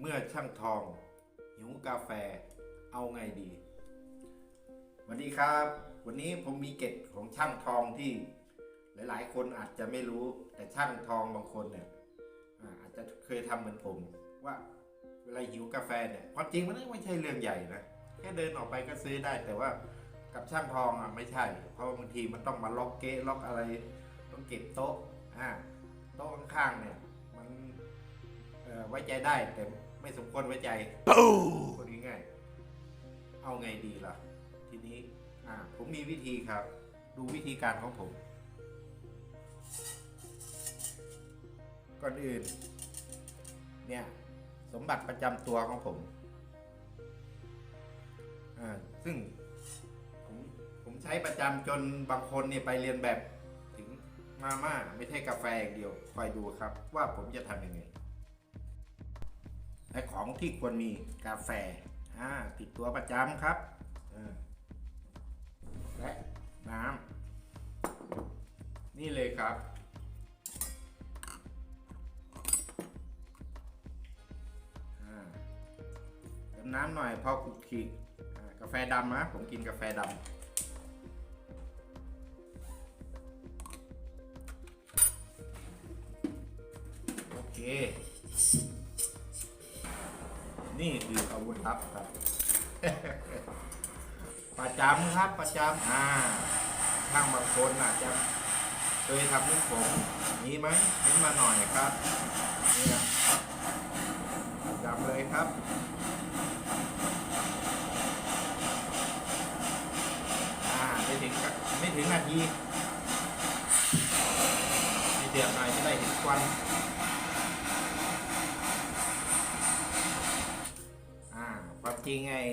เมื่อช่างทอง หิวกาแฟ เอาไงดีสวัสดีครับ วันนี้ผมมีเกร็ดของช่างทองที่หลาย ๆ คนอาจจะไม่รู้ แต่ช่างทองบางคนเนี่ยอาจจะเคยทำเหมือนผม ว่าเวลาหิวกาแฟเนี่ยความจริงมันไม่ใช่เรื่องใหญ่นะแค่เดินออกไปก็ซื้อได้ แต่ว่ากับช่างทองอะไม่ใช่ เพราะบางทีมันต้องมาล็อกเก๊ะล็อกอะไร ต้องเก็บโต๊ะอ่าโต๊ะข้างๆเนี่ยมัน เอ่อไว้ใจได้ แต่ไม่สมควรไว้ใจพูดง่ายๆเอาไงดีล่ะ ทีนี้อ่าผมมีวิธีครับ ดูวิธีการของผม ก่อนอื่น เนี่ย สมบัติประจำตัวของผมอ่าซึ่งผมผมใช้ประจำจนบางคนเนี่ยไปเรียนแบบถึงมาม่าไม่ใช่กาแฟอย่างเดียวคอยดูครับ ว่าผมจะทำยังไง และของที่ควรมีกาแฟอ่าติดตัวประจำครับ และน้ำนี่เลยครับ เติมน้ำหน่อยพอคุกคลิกกาแฟดำนะผมกินกาแฟดำโอเค นี่คืออาวุธลับครับ ประจำครับประจำอ่าช่างบางคนอาจจะเคยทำนุ่ผมมีไหมเม้มาหน่อยครับเนี่ยจับเลยครับอ่าไม่ถึงไม่ถึงนาทีให้เดือดหน่อยจะได้เห็นควัน จริงไอ้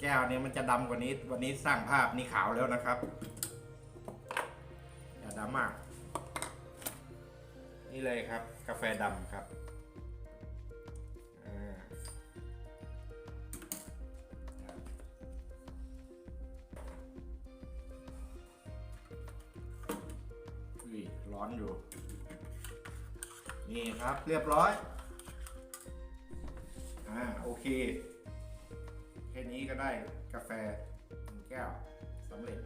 แก้วเนี่ยมันจะดำกว่านี้ วันนี้สร้างภาพนี่ขาวแล้วนะครับ อย่าดำมาก นี่เลยครับ กาแฟดำครับอ่าอุ้ยร้อนอยู่ นี่ครับเรียบร้อย อ่าโอเค แค่นี้ก็ได้กาแฟหนึ่งแก้วสำเร็จ